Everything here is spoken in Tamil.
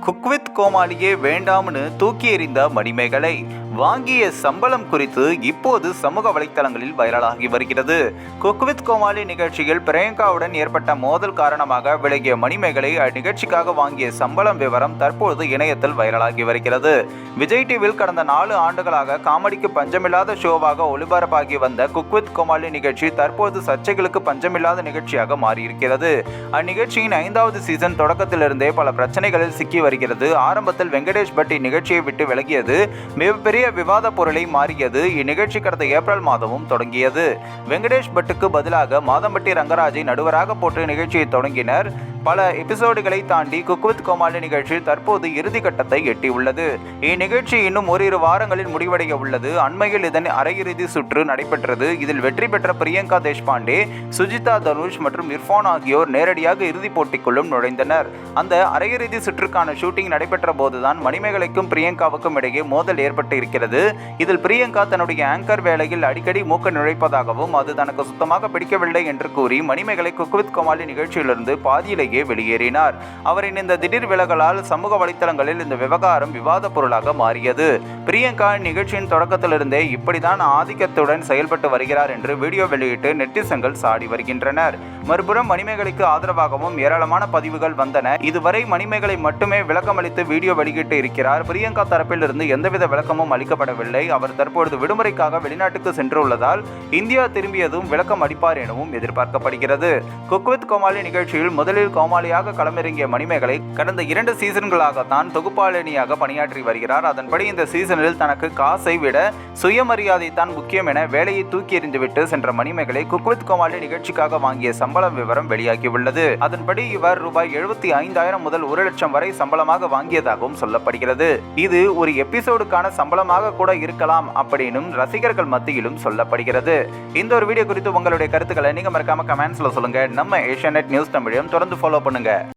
குக்வித் கோமாளியே வேண்டாம்னு தூக்கி எறிந்த மணிமேகலை. வாங்கிய சம்பளம் குறித்து இப்போது சமூக வலைத்தளங்களில் வைரலாகி வருகிறது. குக்வித் கோமாளி நிகழ்ச்சியில் பிரியங்காவுடன் ஏற்பட்ட மோதல் காரணமாக விலகிய மணிமேகலை அந்நிகழ்ச்சிக்காக வாங்கிய சம்பளம் விவரம் தற்போது இணையத்தில் வைரலாகி வருகிறது. விஜய் டிவியில் கடந்த நாலு ஆண்டுகளாக காமெடிக்கு பஞ்சமில்லாத ஷோவாக ஒளிபரப்பாகி வந்த குக்வித் கோமாளி நிகழ்ச்சி தற்போது சர்ச்சைகளுக்கு பஞ்சமில்லாத நிகழ்ச்சியாக மாறியிருக்கிறது. அந்நிகழ்ச்சியின் ஐந்தாவது சீசன் தொடக்கத்திலிருந்தே பல பிரச்சனைகளில் சிக்கி வருகிறது. ஆரம்பத்தில் வெங்கடேஷ் பட் இந்நிகழ்ச்சியை விட்டு விலகியது மிகப்பெரிய விவாத பொருளை மாறியது இந்நிகழ்ச்சி கடந்த ஏப்ரல் மாதமும் தொடங்கியது. வெங்கடேஷ் பட்டுக்கு பதிலாக மாதம்பட்டி ரங்கராஜை நடுவராக போட்டு நிகழ்ச்சியை தொடங்கினர். பல எபிசோடுகளை தாண்டி குக்வித் கோமாளி நிகழ்ச்சி தற்போது இறுதிக்கட்டத்தை எட்டியுள்ளது. இந்நிகழ்ச்சி இன்னும் ஓரிரு வாரங்களில் முடிவடைய உள்ளது. அண்மையில் இதன் அரையிறுதி சுற்று நடைபெற்றது. இதில் வெற்றி பெற்ற பிரியங்கா தேஷ்பாண்டே சுஜிதா தனுஷ் மற்றும் இர்ஃபான் ஆகியோர் நேரடியாக இறுதிப் போட்டிக்குள்ளும் நுழைந்தனர். அந்த அரையிறுதி சுற்றுக்கான ஷூட்டிங் நடைபெற்ற போதுதான் மணிமேகலைக்கும் பிரியங்காவுக்கும் இடையே மோதல் ஏற்பட்டு இருக்கிறது இதில் பிரியங்கா தன்னுடைய ஆங்கர் வேலையில் அடிக்கடி மூக்க நுழைப்பதாகவும் அது தனக்கு சுத்தமாக பிடிக்கவில்லை என்று கூறி மணிமேகலை குக்வித் கோமாளி நிகழ்ச்சியிலிருந்து பாதியிலேயே வெளியேறினார். அவரின் இந்த திடீர் விலகலால் சமூக வலைத்தளங்களில் இந்த விவகாரம் விவாத பொருளாக மாறியது. பிரியங்கா நிகழ்ச்சியின் தொடக்கத்திலிருந்தே இப்படிதான் ஆதிக்கத்துடன் செயல்பட்டு வருகிறார் என்று வீடியோ வெளியிட்டு நெட்டிசன்கள் சாடி வருகின்றனர். மறுபுறம் மணிமேகலைக்கு ஆதரவாகவும் ஏராளமான பதிவுகள் வந்தன. இதுவரை மணிமேகலை மட்டுமே விளக்கமளித்து வீடியோ வெளியிட்டு இருக்கிறார். பிரியங்கா தரப்பில் இருந்து எந்தவித விளக்கமும் அளிக்கப்படவில்லை அவர் தற்பொழுது விடுமுறைக்காக வெளிநாட்டுக்கு சென்றுள்ளதால் இந்தியா திரும்பியதும் விளக்கம் அளிப்பார் எனவும் எதிர்பார்க்கப்படுகிறது. குக்வித் கோமாளி நிகழ்ச்சியில் முதலில் கோமாளியாக களமிறங்கிய மணிமேகலை கடந்த இரண்டு சீசன்களாகத்தான் தொகுப்பாளினியாக பணியாற்றி வருகிறார். அதன்படி இந்த சீசனில் தனக்கு காசை விட சுயமரியாதை தான் முக்கியம் என வேலையை தூக்கி எறிந்துவிட்டு சென்ற மணிமேகலை குக்வித் கோமாளி நிகழ்ச்சிக்காக வாங்கிய சம்பளம் விவரம் வெளியாகியுள்ளது. அதன்படி இவர் ரூபாய் எழுபத்தி ஐந்தாயிரம் முதல் ஒரு லட்சம் வரை சம்பளமாக வாங்கியதாகவும் சொல்லப்படுகிறது. இது ஒரு எபிசோடுக்கான சம்பளமாக கூட இருக்கலாம் அப்படின்னும் ரசிகர்கள் மத்தியிலும் சொல்லப்படுகிறது. இந்த ஒரு வீடியோ குறித்து உங்களுடைய கருத்துக்களை நீங்க மறக்காம கமெண்ட்ஸ்ல சொல்லுங்க. நம்ம ஏஷியா நியூஸ் தமிழையும் தொடர்ந்து ஃபாலோ பண்ணுங்க.